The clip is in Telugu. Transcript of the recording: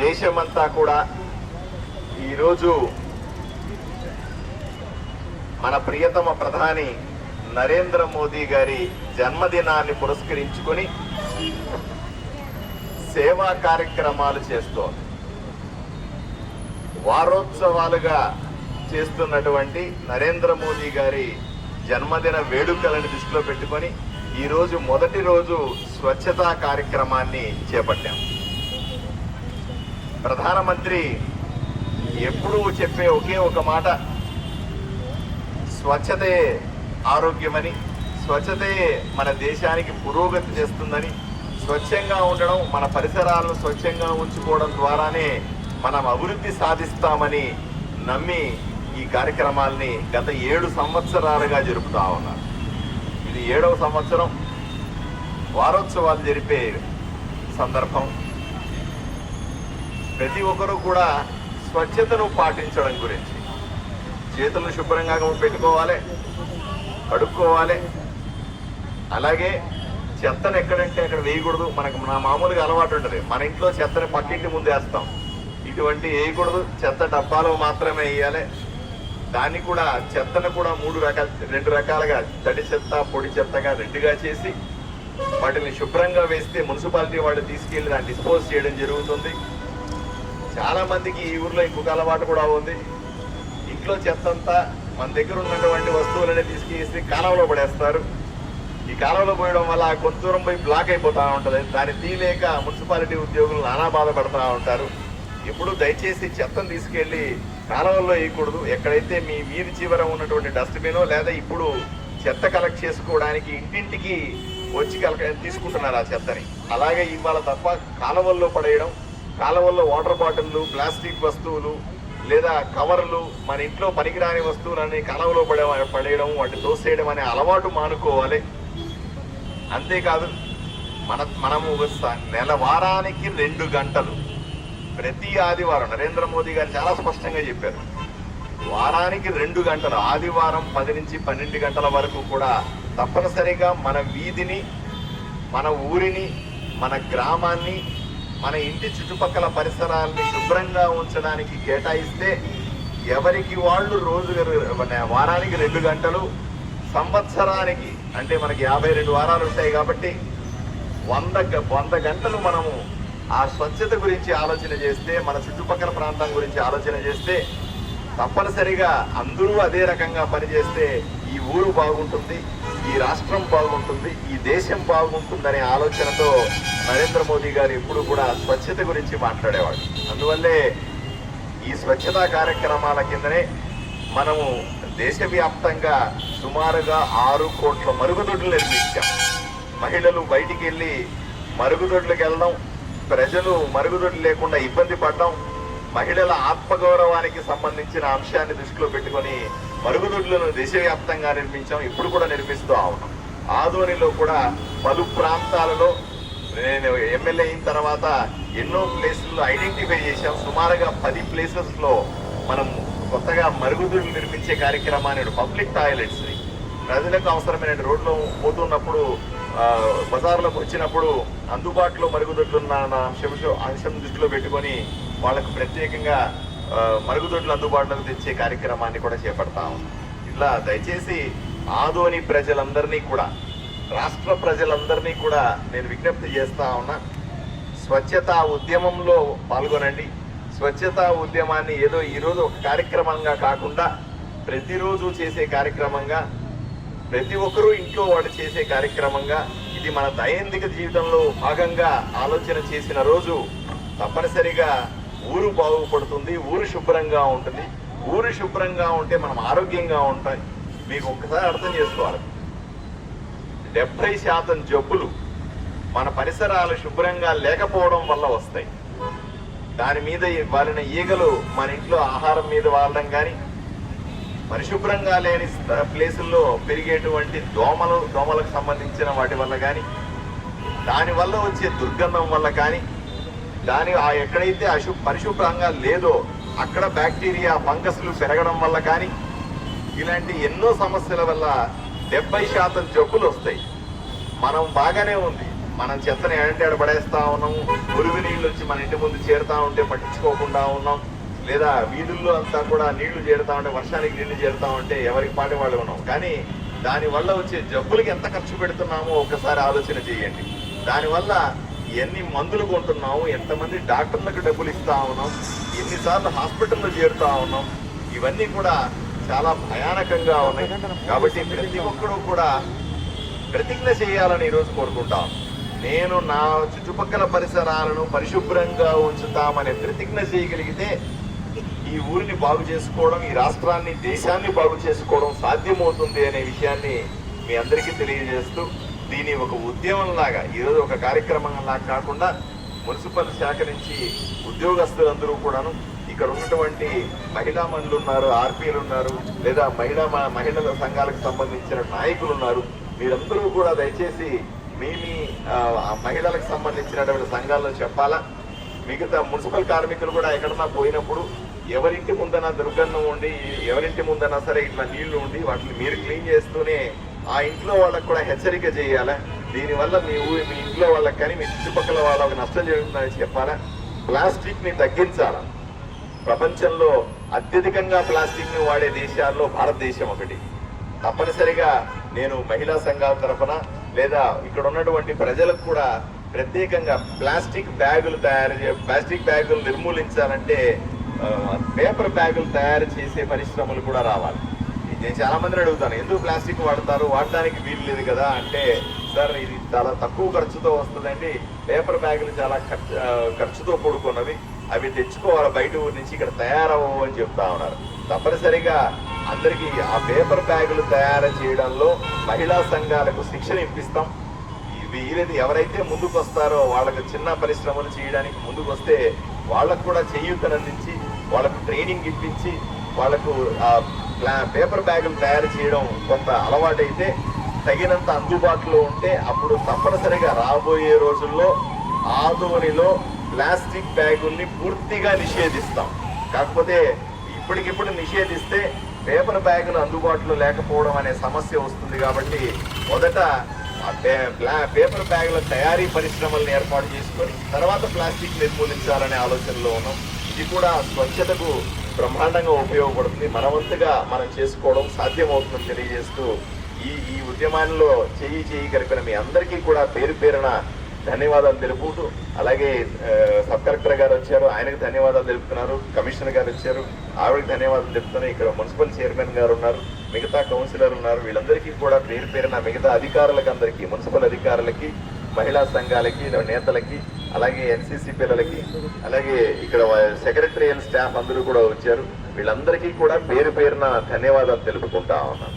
దేశమంతా కూడా ఈరోజు మన ప్రియతమ ప్రధాని నరేంద్ర మోదీ గారి జన్మదినాన్ని పురస్కరించుకొని సేవా కార్యక్రమాలు చేస్తోంది. వారోత్సవాలుగా చేస్తున్నటువంటి నరేంద్ర మోదీ గారి జన్మదిన వేడుకలను దృష్టిలో పెట్టుకొని ఈరోజు మొదటి రోజు స్వచ్ఛతా కార్యక్రమాన్ని చేపట్టాం. ప్రధానమంత్రి ఎప్పుడూ చెప్పే ఒకే ఒక మాట. స్వచ్ఛతే ఆరోగ్యమని స్వచ్ఛతే మన దేశానికి పురోగతి చేస్తుందని స్వచ్ఛంగా ఉండడం మన పరిసరాలను స్వచ్ఛంగా ఉంచుకోవడం ద్వారానే మనం అభివృద్ధి సాధిస్తామని నమ్మి ఈ కార్యక్రమాల్ని గత ఏడు సంవత్సరాలుగా జరుపుతా ఉన్నారు ఇది ఏడవ సంవత్సరం. వారోత్సవాలు జరిపే సందర్భం. ప్రతి ఒక్కరూ కూడా స్వచ్ఛతను పాటించడం గురించి చేతులను శుభ్రంగా పెట్టుకోవాలి కడుక్కోవాలి. అలాగే చెత్తను ఎక్కడంటే అక్కడ వేయకూడదు. మనకు నా మామూలుగా అలవాటు ఉంటుంది మన ఇంట్లో చెత్తని పక్కింటి ముందు వేస్తాం. ఇటువంటి వేయకూడదు. చెత్త డబ్బాలో మాత్రమే వేయాలి. దాన్ని కూడా చెత్తను కూడా మూడు రకాల రెండు రకాలుగా తడి చెత్త పొడి చెత్తగా రెండుగా చేసి వాటిని శుభ్రంగా వేస్తే మున్సిపాలిటీ వాళ్ళు తీసుకెళ్ళి దాన్ని డిస్పోజ్ చేయడం జరుగుతుంది. చాలా మందికి ఈ ఊర్లో ఇంకొక అలవాటు కూడా ఉంది. ఇంట్లో చెత్త అంతా మన దగ్గర ఉన్నటువంటి వస్తువులనే తీసుకేసి కాలువలో పడేస్తారు. ఈ కాలువలో పోయడం వల్ల ఆ కొంత దూరం పోయి బ్లాక్ అయిపోతూ ఉంటుంది. దాన్ని తీయలేక మున్సిపాలిటీ ఉద్యోగులు నానా బాధపడుతూ ఉంటారు. ఇప్పుడు దయచేసి చెత్తను తీసుకెళ్ళి కాలువల్లో వేయకూడదు. ఎక్కడైతే మీ వీధి చివర ఉన్నటువంటి డస్ట్బిన్ లేదా ఇప్పుడు చెత్త కలెక్ట్ చేసుకోవడానికి ఇంటింటికి వచ్చి కలెక్ట్ తీసుకుంటున్నారు ఆ చెత్తని. అలాగే ఇవాళ తప్ప కాలువల్లో పడేయడం కాలువల్లో వాటర్ బాటిళ్ళు ప్లాస్టిక్ వస్తువులు లేదా కవర్లు మన ఇంట్లో పనికిరాని వస్తువులన్నీ కాలువలో పడే పడేయడం వాటిని తోసేయడం అనే అలవాటు మానుకోవాలి. అంతేకాదు మన మనము నెల వారానికి రెండు గంటలు ప్రతి ఆదివారం నరేంద్ర మోదీ గారు చాలా స్పష్టంగా చెప్పారు. వారానికి రెండు గంటలు ఆదివారం పది నుంచి పన్నెండు గంటల వరకు కూడా తప్పనిసరిగా మన వీధిని మన ఊరిని మన గ్రామాన్ని మన ఇంటి చుట్టుపక్కల పరిసరాల్ని శుభ్రంగా ఉంచడానికి కేటాయిస్తే ఎవరికి వాళ్ళు రోజు వారానికి రెండు గంటలు సంవత్సరానికి అంటే మనకి యాభై రెండు వారాలు ఉంటాయి కాబట్టి వంద గ- వంద గంటలు మనము ఆ స్వచ్ఛత గురించి ఆలోచన చేస్తే మన చుట్టుపక్కల ప్రాంతం గురించి ఆలోచన చేస్తే తప్పనిసరిగా అందరూ అదే రకంగా పనిచేస్తే ఈ ఊరు బాగుంటుంది ఈ రాష్ట్రం బాగుంటుంది ఈ దేశం బాగుంటుందనే ఆలోచనతో నరేంద్ర మోదీ గారు ఎప్పుడు కూడా స్వచ్ఛత గురించి మాట్లాడేవాడు. అందువల్లే ఈ స్వచ్ఛతా కార్యక్రమాల కిందనే మనము దేశవ్యాప్తంగా సుమారుగా ఆరు కోట్ల మరుగుదొడ్లు నిర్మించాం. మహిళలు బయటికి వెళ్ళి మరుగుదొడ్లకు వెళ్ళడం ప్రజలు మరుగుదొడ్లు లేకుండా ఇబ్బంది పడడం మహిళల ఆత్మగౌరవానికి సంబంధించిన అంశాన్ని దృష్టిలో పెట్టుకొని మరుగుదొడ్లను దేశవ్యాప్తంగా నిర్మించాం ఇప్పుడు కూడా నిర్మిస్తూ ఉన్నాం. ఆదోనిలో కూడా పలు ప్రాంతాలలో నేను ఎమ్మెల్యే అయిన తర్వాత ఎన్నో ప్లేసుల్లో ఐడెంటిఫై చేశాం. సుమారుగా పది ప్లేసెస్లో మనం కొత్తగా మరుగుదొడ్లు నిర్మించే కార్యక్రమాన్ని పబ్లిక్ టాయిలెట్స్ని ప్రజలకు అవసరమైన రోడ్లు పోతున్నప్పుడు బజార్లకు బజార్లోకి వచ్చినప్పుడు అందుబాటులో మరుగుదొడ్లు ఉన్న అంశం అంశం దృష్టిలో పెట్టుకొని వాళ్ళకు ప్రత్యేకంగా మరుగుదొడ్లు అందుబాటులోకి తెచ్చే కార్యక్రమాన్ని కూడా చేపడతాం ఇట్లా దయచేసి ఆదోని ప్రజలందరినీ కూడా రాష్ట్ర ప్రజలందరినీ కూడా నేను విజ్ఞప్తి చేస్తా ఉన్నా. స్వచ్ఛతా ఉద్యమంలో పాల్గొనండి. స్వచ్ఛతా ఉద్యమాన్ని ఏదో ఈరోజు ఒక కార్యక్రమంగా కాకుండా ప్రతిరోజు చేసే కార్యక్రమంగా ప్రతి ఒక్కరూ ఇంట్లో వాళ్ళు చేసే కార్యక్రమంగా ఇది మన దైనందిక జీవితంలో భాగంగా ఆలోచన చేసిన రోజు తప్పనిసరిగా ఊరు బాగుపడుతుంది ఊరు శుభ్రంగా ఉంటుంది. ఊరు శుభ్రంగా ఉంటే మనం ఆరోగ్యంగా ఉంటాయి మీకు ఒక్కసారి అర్థం చేసుకోవాలి. డెబ్బై శాతం జబ్బులు మన పరిసరాలు శుభ్రంగా లేకపోవడం వల్ల వస్తాయి. దాని మీద వాలిన ఈగలు మన ఇంట్లో ఆహారం మీద వాడడం కానీ పరిశుభ్రంగా లేని ప్లేసుల్లో పెరిగేటువంటి దోమలు దోమలకు సంబంధించిన వాటి వల్ల కానీ దానివల్ల వచ్చే దుర్గంధం వల్ల కానీ దాని ఆ ఎక్కడైతే అశు పరిశుభ్రంగా లేదో అక్కడ బ్యాక్టీరియా ఫంగస్లు పెరగడం వల్ల కానీ ఇలాంటి ఎన్నో సమస్యల వల్ల డెబ్బై శాతం జబ్బులు వస్తాయి. మనం బాగానే ఉంది. మనం చెత్తని ఏడంటేడ పడేస్తా ఉన్నాం. మురుగు నీళ్ళు వచ్చి మన ఇంటి ముందు చేరుతా ఉంటే పట్టించుకోకుండా ఉన్నాం. లేదా వీధుల్లో అంతా కూడా నీళ్ళు చేరుతా ఉంటే వర్షానికి నీళ్ళు చేరుతా ఉంటే ఎవరికి పాటి వాళ్ళు ఉన్నాం. కానీ దానివల్ల వచ్చే జబ్బులకి ఎంత ఖర్చు పెడుతున్నామో ఒకసారి ఆలోచన చేయండి. దానివల్ల ఎన్ని మందులు కొంటున్నాము ఎంతమంది డాక్టర్లకు డబ్బులు ఇస్తా ఉన్నాం ఎన్నిసార్లు హాస్పిటల్లో చేరుతా ఉన్నాం ఇవన్నీ కూడా చాలా భయానకంగా ఉన్నాయి. కాబట్టి ప్రతి ఒక్కరూ కూడా ప్రతిజ్ఞ చేయాలని ఈరోజు కోరుకుంటాం. నేను నా చుట్టుపక్కల పరిసరాలను పరిశుభ్రంగా ఉంచుతామనే ప్రతిజ్ఞ చేయగలిగితే ఈ ఊరిని బాగు చేసుకోవడం ఈ రాష్ట్రాన్ని దేశాన్ని బాగు చేసుకోవడం సాధ్యమవుతుంది అనే విషయాన్ని మీ అందరికీ తెలియజేస్తూ దీని ఒక ఉద్యమంలాగా ఈరోజు ఒక కార్యక్రమంలా కాకుండా మున్సిపల్ శాఖ నుంచి ఉద్యోగస్తులందరూ కూడాను ఇక్కడ ఉన్నటువంటి మహిళా మనులు ఉన్నారు ఆర్పీలు ఉన్నారు లేదా మహిళా మహిళల సంఘాలకు సంబంధించిన నాయకులు ఉన్నారు. మీరందరూ కూడా దయచేసి మీ మీ ఆ, మహిళలకు సంబంధించినటువంటి సంఘాల్లో చెప్పాలా? మిగతా మున్సిపల్ కార్మికులు కూడా ఎక్కడన్నా పోయినప్పుడు ఎవరింటి ముందన దుర్గంధం ఉండి ఎవరింటి ముందన్నా సరే ఇట్లా నీళ్ళు ఉండి వాటిని మీరు క్లీన్ చేస్తూనే ఆ ఇంట్లో వాళ్ళకు కూడా హెచ్చరిక చేయాలా? దీనివల్ల మీ ఊరి మీ ఇంట్లో వాళ్ళకి కానీ మీ చుట్టుపక్కల వాళ్ళకి నష్టం జరుగుతుందని చెప్పాలా? ప్లాస్టిక్ని తగ్గించాలా? ప్రపంచంలో అత్యధికంగా ప్లాస్టిక్ని వాడే దేశాల్లో భారతదేశం ఒకటి. తప్పనిసరిగా నేను మహిళా సంఘాల తరఫున లేదా ఇక్కడ ఉన్నటువంటి ప్రజలకు కూడా ప్రత్యేకంగా ప్లాస్టిక్ బ్యాగులు తయారు చే ప్లాస్టిక్ బ్యాగులు నిర్మూలించాలంటే పేపర్ బ్యాగులు తయారు చేసే పరిశ్రమలు కూడా రావాలి. నేను చాలా మందిని అడుగుతాను ఎందుకు ప్లాస్టిక్ వాడతారు? వాడడానికి వీలు లేదు కదా? అంటే సార్ ఇది చాలా తక్కువ ఖర్చుతో వస్తుందండి. పేపర్ బ్యాగులు చాలా ఖర్చు ఖర్చుతో కూడుకున్నవి. అవి తెచ్చుకోవాలి బయట ఊరి నుంచి ఇక్కడ తయారవ్వవు అని చెప్తా ఉన్నారు. తప్పనిసరిగా అందరికీ ఆ పేపర్ బ్యాగులు తయారు చేయడంలో మహిళా సంఘాలకు శిక్షణ ఇప్పిస్తాం. వీలది ఎవరైతే ముందుకు వస్తారో వాళ్ళకు చిన్న పరిశ్రమలు చేయడానికి ముందుకు వస్తే వాళ్ళకు కూడా చేయూతనందించి వాళ్ళకు ట్రైనింగ్ ఇప్పించి వాళ్ళకు ప్లా- పేపర్ బ్యాగులు తయారు చేయడం కొంత అలవాటైతే తగినంత అందుబాటులో ఉంటే అప్పుడు తప్పనిసరిగా రాబోయే రోజుల్లో ఆదోనిలో ప్లాస్టిక్ బ్యాగుల్ని పూర్తిగా నిషేధిస్తాం. కాకపోతే ఇప్పటికిప్పుడు నిషేధిస్తే పేపర్ బ్యాగులు అందుబాటులో లేకపోవడం అనే సమస్య వస్తుంది కాబట్టి మొదట పేపర్ బ్యాగుల తయారీ పరిశ్రమలను ఏర్పాటు చేసుకొని తర్వాత ప్లాస్టిక్ నిర్మూలించాలనే ఆలోచనలో ఉన్నాం. ఇది కూడా స్వచ్ఛతకు బ్రహ్మాండంగా ఉపయోగపడుతుంది. మనవంతుగా మనం చేసుకోవడం సాధ్యమవుతుందని తెలియజేస్తూ ఈ ఈ ఉద్యమాల్లో చేయి చేయి కలిపిన మీ అందరికీ కూడా పేరు పేరున ధన్యవాదాలు తెలుపుతూ అలాగే సబ్ కలెక్టర్ గారు వచ్చారు ఆయనకు ధన్యవాదాలు తెలుపుతున్నారు కమిషనర్ గారు వచ్చారు ఆవిడకి ధన్యవాదాలు తెలుపుతున్నారు ఇక్కడ మున్సిపల్ చైర్మన్ గారు ఉన్నారు మిగతా కౌన్సిలర్ ఉన్నారు వీళ్ళందరికీ కూడా పేరు పేరున మిగతా అధికారులకు అందరికీ మున్సిపల్ అధికారులకి మహిళా సంఘాలకి నేతలకి అలాగే ఎన్సీసీ పిల్లలకి అలాగే ఇక్కడ సెక్రటరియల్ స్టాఫ్ అందరూ కూడా వచ్చారు వీళ్ళందరికీ కూడా పేరు పేరున ధన్యవాదాలు తెలుపుకుంటా ఉన్నాను.